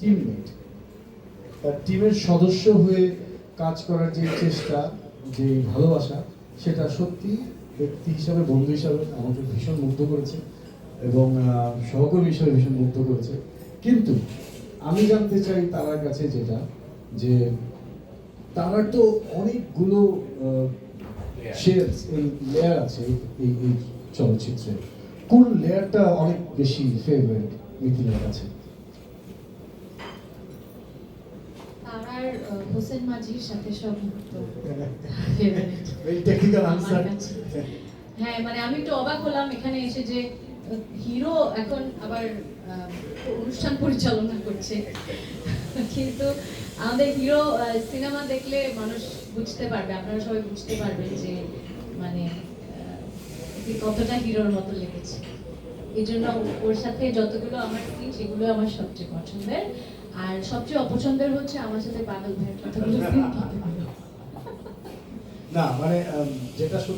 Teammate তার টিমের সদস্য হয়ে কাজ করার যে চেষ্টা যে ভালোবাসা সেটা সত্যি ব্যক্তি হিসাবে বন্ধু হিসাবে আমাকে ভীষণ মুগ্ধ করেছে এবং সহকর্মী হিসাবে ভীষণ মুগ্ধ করেছে। কিন্তু আমি জানতে চাই তার কাছে যেটা যে তার তো অনেকগুলো শেয়ার লেয়ার আছে এই এই চলচ্চিত্রে। কোন লেয়ারটা অনেক বেশি ফেভারিট মিথিলার কাছে? তারার হোসেন মাঝির সাথে সব। হ্যাঁ মানে আমি একটু অবাক হলাম এখানে এসে যে হিরো এখন আবার অনুষ্ঠান পরিচালনা করছে। কিন্তু আমাদের হিরো সিনেমা দেখলে মানুষ বুঝতে পারবে আপনারা সবাই বুঝতে পারবেন যে মানে কতটা হিরোর মতো লেগেছে। এই জন্য ওর সাথে যতগুলো আমার কি সেগুলো আমার সবচেয়ে পছন্দের। আর সবচেয়ে অপছন্দের হচ্ছে আমার সাথে পাগল ভাইয়ের সিন না মানে যেটা